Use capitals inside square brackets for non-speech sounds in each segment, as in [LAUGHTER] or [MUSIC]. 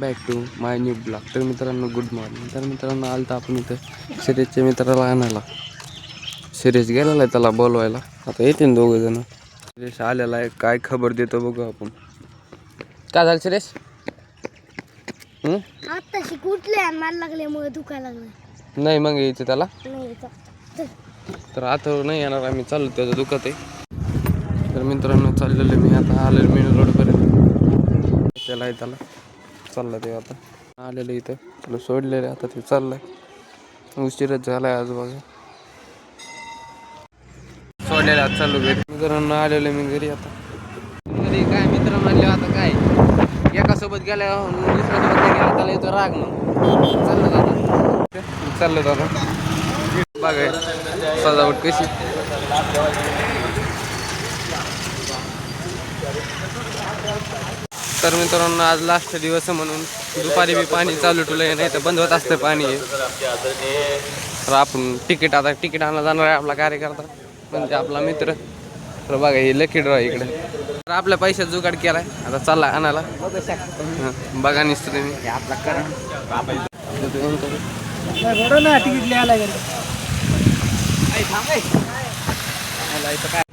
Back to my new blog तर मित्रांनो good morning तर मित्रांनो आलं तर आपण इथं सिरेशच्या मित्राला आणायला. सिरेश गेलेला आहे त्याला बोलवायला. आता येते ना दोघं जण. सिरेश आलेला आहे. काय खबर देतो बघू आपण. काय झालं सिरेश? आत्ताशी कुठले दुखायला लागलं. नाही मग यायचं त्याला? तर- आता नाही येणार आम्ही. चाललो त्याचं दुखत आहे. तर मित्रांनो चाललेलो मी. आता आलेलो मेन रोडपर्यंत. त्याला आहे त्याला. चाललं ते आता. आलेलं इथं. त्याला सोडलेलं आता ते चाललंय. उशीरच झालाय आजूबाजू सोडलेलं आता चालू घरी मित्रांनो आलेलो मी घरी आता. घरी काय मित्र म्हणले आता काय? एका सोबत गेल्या हो, दुसऱ्या सोबत येतो राग मग. चाललं दादा चाललं दादा. बघाय सजावट कशी? तर मित्रांनो आज लास्ट दिवस म्हणून दुपारी बी पाणी चालू ठेवलंय नाही तर बंद होत असतं पाणी. हे. तर आपण तिकीट आता तिकीट आणला जाणार आहे आपला कार्यकर्ता म्हणजे आपला मित्र. तर बघा हे लकी ड्रॉ इकडे. तर आपल्या पैशात जुगाड केलाय. आता चालला आणायला. बघा निसतं तुम्ही.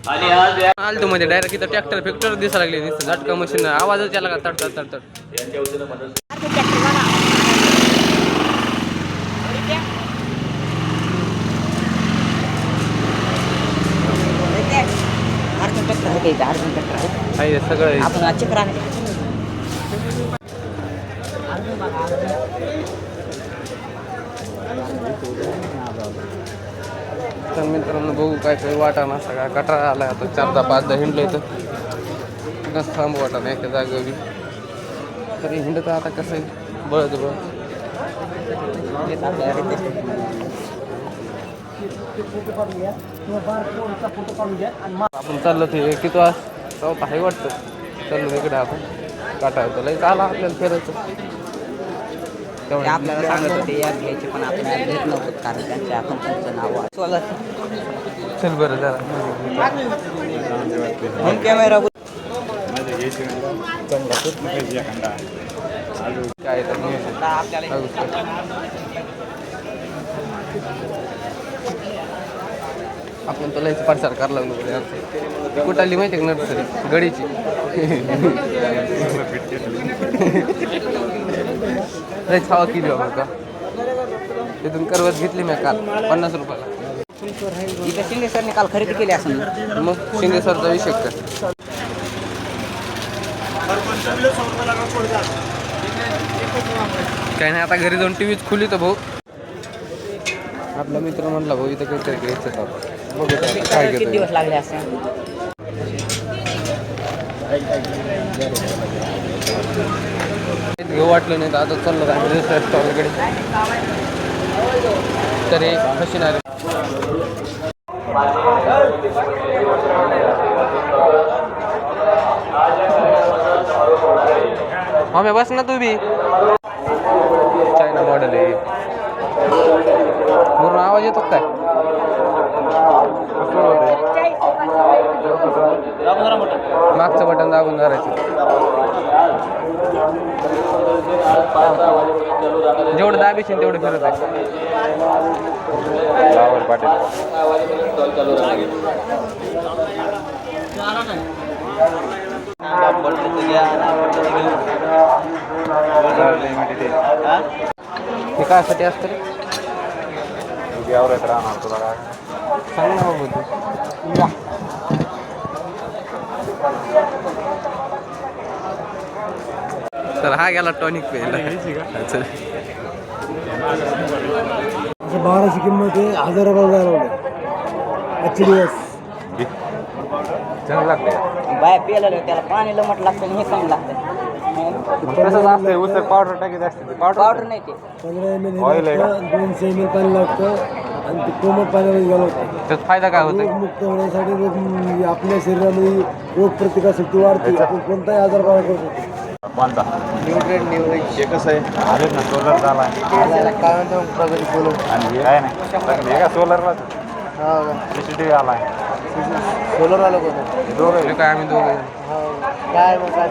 आलतो मध्ये डायरेक्ट इथं ट्रॅक्टर फेक्टर दिसायला लागले नुसतं झटका मशीन आवाजच यायला का तड तड तड तड. अर्जुन ट्रॅक्टर आहे का अर्जुन ट्रॅक्टर आहे आहे हे सगळं आहे. तर मित्रांनो बघू काय काही वाटा ना सगळा कटाळा आला आता चार दहा पाच दहा हिंडलो इथं वाटा नाही एका जागेवर. तरी हिंडत आता कसं आहे? बळत बळ. आपण चाललो ते किती वाज चौथा आहे वाटतं. चाललो इकडे आपण. काटा होतं लई आला आपल्याला फिरायचं. ते आपल्याला सांगत होते यात घ्यायचे पण आपण घेत नव्हतो कारण त्यांच्या कंपनीचं नाव आहे. स्वागत चल बरं जरा होम कॅमेरा काय. आपण तुला इथे प्रचार करायला लागलो. कुठं आली माहिती आहे का नर्सरी गडीची [LAUGHS] लय छावा किलो आहे बरं का. तिथून करवत घेतली मी काल पन्नास रुपयाला. इथं शिंदे सरने काल खरेदी केली असेल मग शिंदे सरचा विषय कर काय नाही आता घरी जाऊन टीव्हीच खुली तर भाऊ. आपला मित्र म्हणला भाऊ इथं काहीतरी घ्यायचं का बघू ते आता काय किती घेतो दिवस लागले असते घेऊ वाटलं नाही तर आता चाललं आम्ही दुसऱ्या स्टॉलकडे तरी कशी नाही. मम्मी बस ना तू बी. चायना मॉडेल आहे. पूर्ण आवाज येतो काय? मागचं बटन दाबून धरायचं. जेवढं दाबीशील तेवढं फिरत आहे हे कायसाठी असतं रे? सांग ना बाबू तू. तर हा गेला टॉनिक प्यायला बाराशे किंमत आहे हजार रुपये चांगलं लागतंय. बाय पिलेलं त्याला पाणी लमट लागतं आणि हे कमी लागतं तसंच असतंय उसळ पावडर टाकीत असते पावडर नाही ते. पंधरा एम एल दोनशे एम एल पाणी लागतं आणि ते कोमट पाण्यामध्ये गेलं होतं. त्याचा फायदा काय होतोय? रोगमुक्त होण्यासाठी रोग आपल्या शरीरामध्ये रोग प्रतिकारशक्ती वाढते आपण कोणताही आजार बरा करू शकतो. न्यूट्रेन न्यूट्रेन हे कसं आहे? आलेत ना सोलर झाला. काय म्हणतो प्रगती बोलू? आणि हे काय नाही? हे का? सोलरला सीसीटीव्ही आलाय सोलर आलं कोण दोघं काय आम्ही दोघं? काय मग काय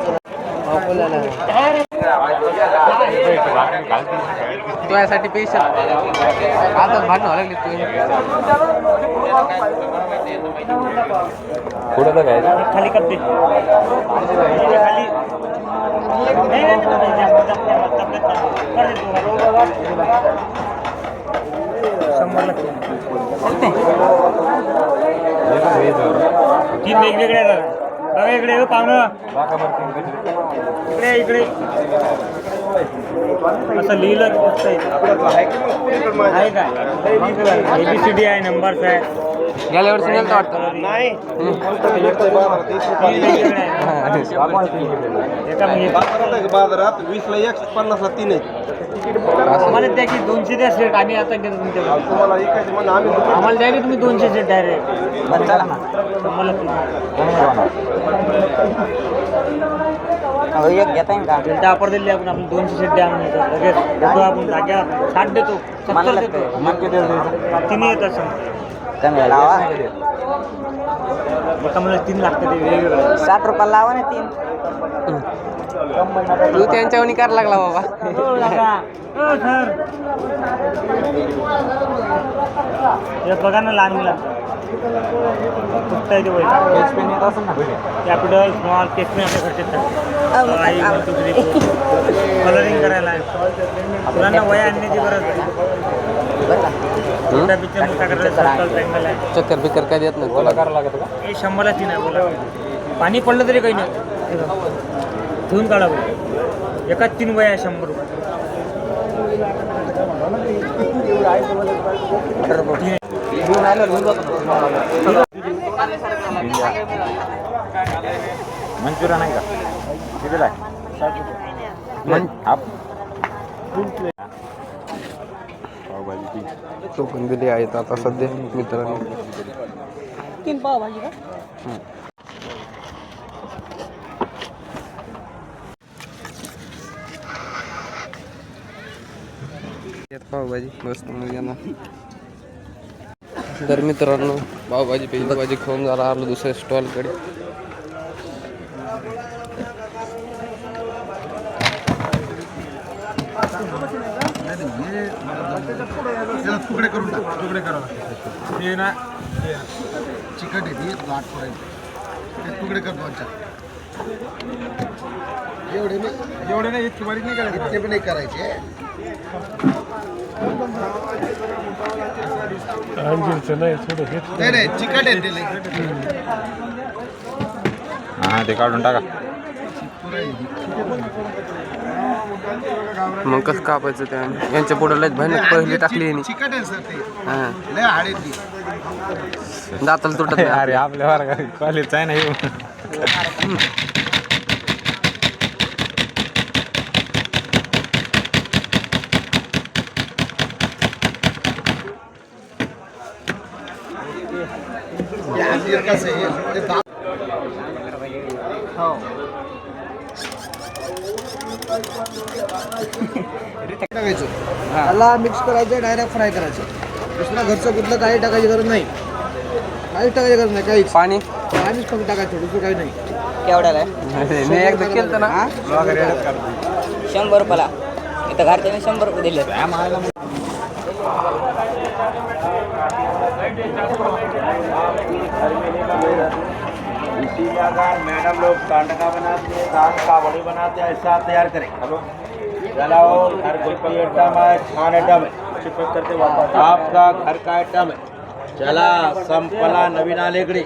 तुझ्यासाठी पेशल आता भांडण व्हायला लागली तू पुढं तर काय खाली करते खाली शंभरला तीन वेगवेगळे आहेत जरा. बघा इकडे हो पाहुणं. इकडे इकडे. असं लिहिलं आहे? आहे काय एबीसीडी आहे नंबर्स आहे. गेल्या वर्षी नेलं तर वाटतं. नाही. तीन वेगवेगळे आहेत. एका बाजारात वीसला एक पन्नासला तीन आहेत. आम्हाला द्या की दोनशे द्या सेट आम्ही आता घेतो तुमच्याकडे. तुम्हाला आम्ही आम्हाला द्या की तुम्ही दोनशे सेट डायरेक्ट बरं चला ना. आम्हाला अहो, एक घेता येईल का? त्यांच्या ऑफर दिली आपण आपण दोनशे सेट द्या म्हणून. इथं. लगेच देतो आपण. जाग्या साठ देतो. मला सत्तर लागतंय. देतो. तिन्ही येत असं कमी लावा. एका मला तीन लागते ते वेगवेगळं साठ रुपयाला लावा ना तीन. तू त्यांच्यावणी करायला लागला बाबा. बघा ना लहान मुलांचं वय? कॅपिटल स्मॉल केस आपल्या घरचे कलरिंग करायला. मुलांना वय आणण्याची गरज आहे पिक्चर मोठा करायला चक्कर बिक्कर काय देत नाही हे शंभरला तीन आहे बोला. पाणी पडलं तरी काही नाही. धुवून काढा बोल एकाच तीन वय शंभर रुपये. मंचुरियन आहे का? कितीला आहे? पावभाजी. पण दिले आहेत आता सध्या मित्रांनो. यात पावभाजी पावभाजी मस्त मुलग्यांना तर मित्रांनो पावभाजी पहिली भाजी खाऊन जरा आलो दुसऱ्या स्टॉलकडे तुकडे करून टाक तुकडे करावं ते ना चिकट येते लाट पडेल. ते तुकडे करतो अच्छा एवढे नाही. एवढे नाही इतके बारीक नाही करायचे. इतके पण नाही करायचे. नाही नाही चिकट आहे ते लई. हां ते काढून टाका. मग कसं कापायचं ते? यांच्या पुढे लयच भयानक पहिली टाकली यांनी. चिकट आहे सर ते. हां. लय हाड आहे ती. दाताला तुटत नाही. अरे आपल्या वर्गात कॉलेज आहे ना येऊ हे अंजीर कसं आहे ते दात टाकायचं त्याला मिक्स करायचं डायरेक्ट फ्राय करायचं. दुसरं घरचं कुठलं काही टाकायची गरज नाही. काहीच टाकायची गरज नाही काहीच. पाणी? पाणीच फक्त टाकायचं दुसरं काही नाही. केवढ्याला मी एकदा केलं ना. शंभर रुपयाला. इथं घरच्याने शंभर रुपये दिले इसीलिए अगर मैडम लोग कांडका बनाते हैं धान का बड़ी बनाते हैं ऐसा तैयार करें। हेलो? चलाओ घर की आइटम है छान आइटम है आपका घर का आइटम है चला संपला नवीन आलेगड़ी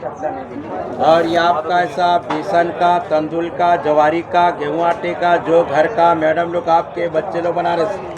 और ये आपका ऐसा बेसन का तंदुल का जवारी का गेहूँ आटे का जो घर का मैडम लोग आपके बच्चे लोग बना रहे थे।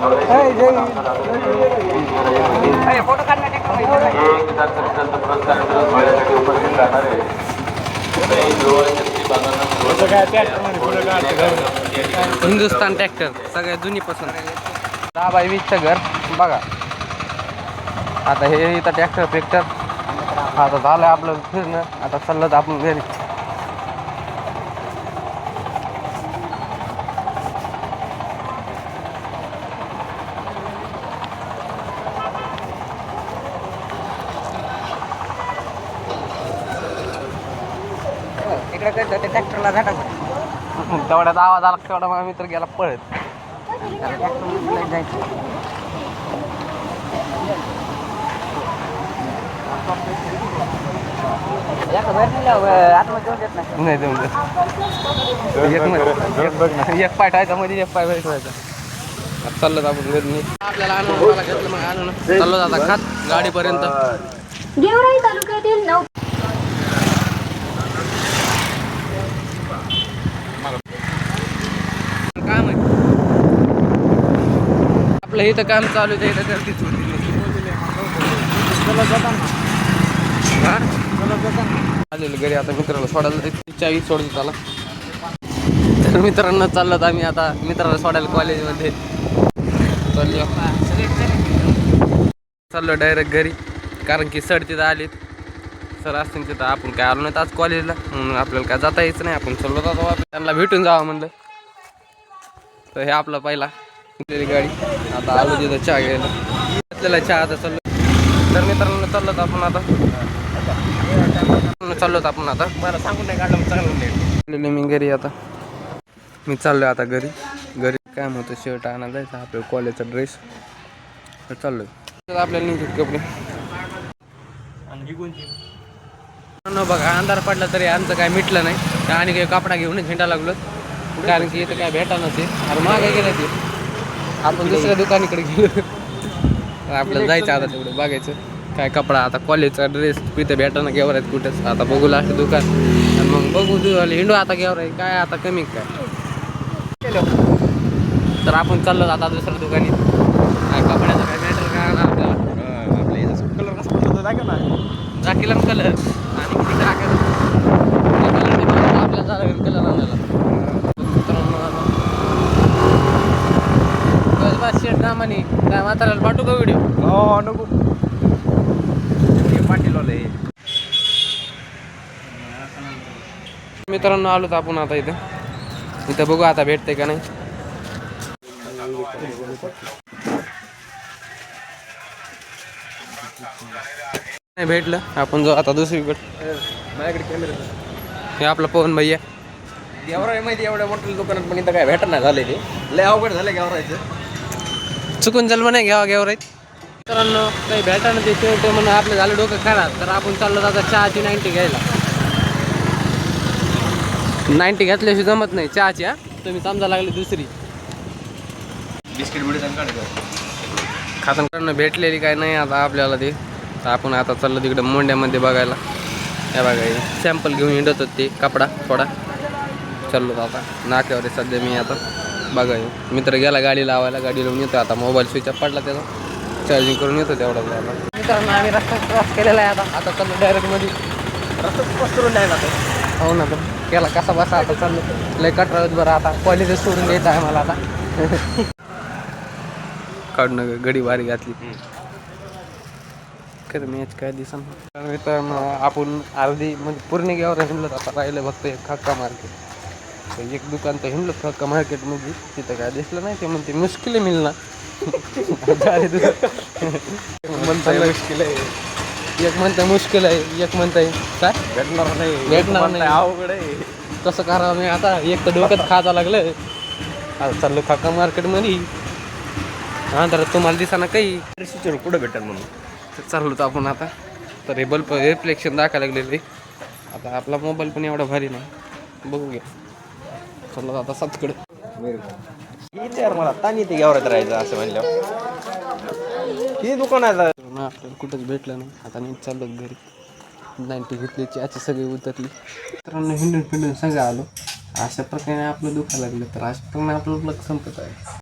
बघा हिंदुस्तान ट्रॅक्टर सगळ्यात जुनी पसंत. दहा बाय वीसचं घर बघा. आता हे इथं ट्रॅक्टर पेक्टर आता झालं आपलं फिरणं आता चाललं तर आपण घरी तिकडे काय जाते ट्रॅक्टरला झाटा तेवढ्यात आवाज आला तेवढा माझा मित्र गेला पळत. नाही नाही एक मध्ये- पायमध्ये एक पाय बाहेर चाललो आपण घरी आपल्याला आणून घेतलं मग आणून चाललो जाता खात गाडीपर्यंत. गेवराई तालुक्यातील नऊ काम आहे आपलं इथं काम चालू आहे इथं गर्दीच होती? आलेलो घरी आता मित्राला सोडायला ते चावी सोडून चाला. तर मित्रांना चाललो आम्ही आता. मित्राला सोडायला कॉलेजमध्ये. चाललो. चाललो डायरेक्ट घरी. कारण की सर तिथं आलीत. सर असतील तिथं. आपण काय आलो नाही आज कॉलेजला. म्हणून आपल्याला काय जाता यायचं नाही. आपण चाललो जातो. त्यांना भेटून जावं म्हणलं. तर हे आपला पहिला. गाडी आता आलो तिथं चहा घ्यायला. घेतलेला चहा आता चाललो तर मित्रांनो चाललो आपण आता. चाललो आपण आता. मला सांगून नाही काढलं चांगलं मी घरी आता. मी चाललोय आता घरी. घरी काय म्हणतो शर्ट आणायला जायचं आपलं कॉलेजचा ड्रेस तर चाललोय. तर आपल्याला निघतात कपडे. न बघा अंधार पडला तरी आमचं काय मिटलं नाही. आणि काही कपडा घेऊन हिंडा लागलो. कारण की इथं काय भेटा नव्हते. अरे मागे गेलं ते. आपण दुसऱ्या दुकानाकडे गेलो. आपल्याला जायचं आता तेवढं बघायचं. काय कपडा आता कॉलेजचा ड्रेस तिथं भेटा ना घेवर आहेत कुठंच आता बघू लास्ट दुकान. आणि मग बघू तू हिंडू आता घेवर आहे काय आता कमी काय? तर आपण चाललो आता दुसऱ्या दुकानी. काय कपड्याचं काय मॅटर काय आपल्याला? कलर कसं दाखव ना. कलर आणि किती आपल्याला कलर आणायला मित्रांनो आता बस नामाने काय म्हाताऱ्याला पाठवू का व्हिडिओ हो नको. पाटील वाले मित्रांनो आलो तर आपण आता इथं. इथं बघू आता भेटते का नाही. नाही भेटलं आपण जाऊ आता दुसरीकडे. माझ्याकडे कॅमेरा हे आपला पवन भैया. गेवराय माहिती एवढ्या मोठ्या दुकानात पण इथं काय नाही झाले ते. लय अवघड झालं गेवरायचं चुकून जन्म नाही घ्यावा घ्यावर आहेत मित्रांनो काही भेटा ना ते शेवटे म्हणून आपलं झालं डोकं खराब. तर आपण चाललो आता चहाची नाईन्टी घ्यायला. नाईन्टी घेतल्याशिवाय जमत नाही चहाची हा? तुम्ही समजा लागली दुसरी. बिस्किट खाताना भेटलेली काय नाही आता आपल्याला ते. तर आपण आता चाललो तिकडे मोंड्यामध्ये बघायला. हे बघा सॅम्पल घेऊन हिंडत होत ते कपडा थोडा चाललो आता. नाक्यावर आहे सध्या मी आता. बघा मित्र गेला गाडी लावायला गाडी लावून येतो. आता मोबाईल स्विच ऑफ पडला त्याचा. चार्जिंग करून येतो तेवढा मित्रांनो आम्ही रस्ता क्रॉस केलेला आहे आता. आता चाललो डायरेक्टमध्ये रस्ता पसरून नाही जातो हो ना तर केला कसा बसा आता चाललो लय कटरावत बरं आता. कॉलेजच सोडून द्यायचं आहे मला आता. काढणं गडी वारी घातली. खरं मॅच काय दिसा मित्रांनो आपण अर्धी म्हणजे पूर्ण गेवर हिंडलो आता राहिलं फक्त एक हक्का मार्केट. तर एक दुकान तर हिंडलो हक्का मार्केटमध्ये तिथं काय दिसलं नाही ते म्हणते मुश्किल मिळणार म्हणता मुश्किल आहे एक म्हणतं मुश्किल आहे एक म्हणताय काय? भेटणार नाही. भेटणार नाही. अवघड आहे कसं करावं मी आता? एक तर डोक्यात खाता लागलं. आता चाललो खाका मार्केटमध्ये हा तर तुम्हाला दिसाना काही. सिच्युएशन कुठं भेटेल म्हणून? तर चाललो तर आपण आता. तर हे बल्ब रिफ्लेक्शन दाखवायला लागलेले. आता आपला मोबाईल पण एवढा भारी नाही. बघू घ्या. चाललो आता सातकडे किती यार मला ताणी ते गेवरात राहायचं असं म्हणलं किती दुकान आहे आपल्याला कुठंच भेटलं नाही आता नीट चाललो घरी नाईन्टी घेतली चहाची सगळी उतरली मित्रांनो हिंडून फिंडून सगळं आलो अशा प्रकारे आपलं दुखायला लागलं तर अशा प्रकारे आपलं लग संपत आहे